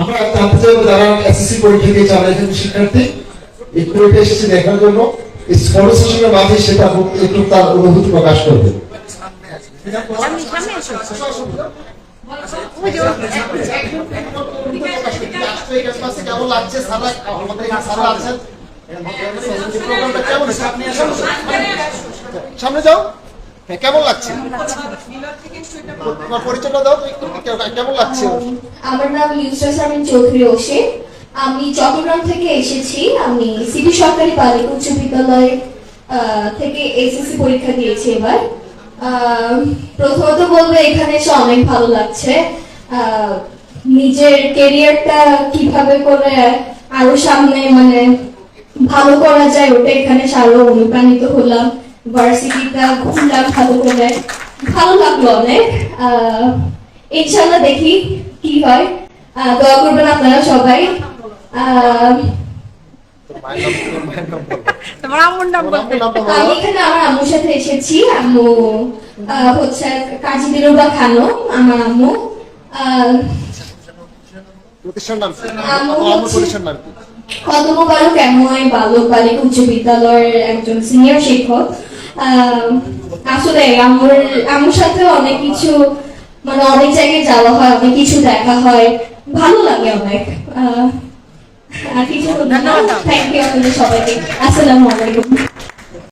আমরা জানতে যারা এসএসসি পরীক্ষা এখানে শিক্ষার্থী। এই এসেছে দেখার জন্য। এই সেশনের মাঝে সেটা একটু তার অনুভূতি প্রকাশ করবে। কেমন লাগছে সারা সারা সামনে যাও। হ্যাঁ কেমন লাগছে? তোমার দাও তো একটু, কেমন লাগছে? আমার নাম ইউসরা সামিন চৌধুরী ওসে। আমি চট্টগ্রাম থেকে এসেছি। আমি সিটি সরকারি বালিকা উচ্চ বিদ্যালয় থেকে এসএসসি পরীক্ষা দিয়েছি এবার। প্রথমত বলব, এখানে এসে অনেক ভালো লাগছে। নিজের কেরিয়ারটা কীভাবে করে আরও সামনে মানে ভালো করা যায়, ওটা এখানে আরও অনুপ্রাণিত হলাম। ভার্সিটিটা ঘুরলাম ভালো করে ভালো লাগল অনেক। ইনশাল্লাহ দেখি কি হয়। দোয়া করবেন আপনারা সবাই। আহ, তোমার আম্মুর নাম বলতে আমি এখানে আমার আম্মুর সাথে এসেছি। আম্মু হচ্ছে কাজী দিলুবা খানো আমার আম্মু। প্রতিষ্ঠান নাম কি? আম্মু আমার আম্মুর হচ্ছে- প্রতিষ্ঠান নাম কি? কত মুবারক এমওয়াই বালক বালিক উচ্চ বিদ্যালয়ের একজন সিনিয়র শিক্ষক। আসলে আমার আমার সাথে অনেক কিছু মানে অনেক জায়গায় যাওয়া হয় অনেক কিছু দেখা হয়। ভালো লাগে অনেক। আহ, আর কিছু থ্যাংক ইউ আপনাদের সবাইকে। আসসালামু আলাইকুম।